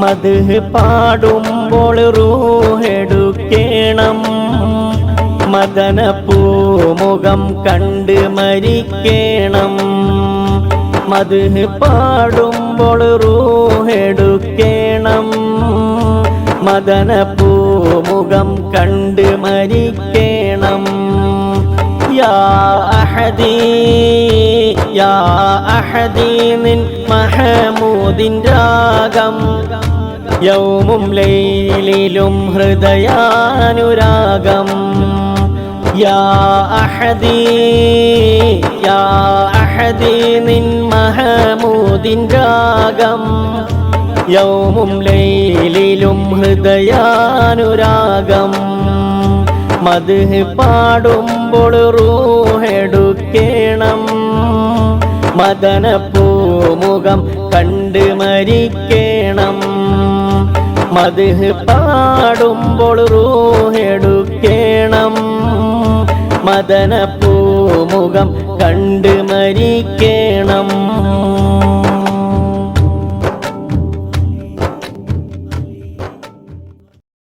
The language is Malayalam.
മത് പാടുമ്പോൾ റൂഹെടുക്കേണം. മദന പൂമുഖം കണ്ട് മരിക്കേണം. മത് പാടുമ്പോൾ റൂഹെടുക്കേണം. മദന പൂമുഖം കണ്ട് മരിക്കേണം യാ യൗമും ലൈലിലും ഹൃദയാനുരാഗം. യാ അഹദീ യാ അഹദീ നിൻ മഹമൂദിൻ രാഗം. യൗമും ലൈലിലും ഹൃദയാനുരാഗം. മത് പാടുമ്പോൾ റൂഹെടുക്കേണം. മദന പൂമുഖം കണ്ട് മരിക്കേണം. മത് പാടുമ്പോൾ റൂഹെടുക്കേണം. മദന പൂമുഖം കണ്ട് മരിക്കേണം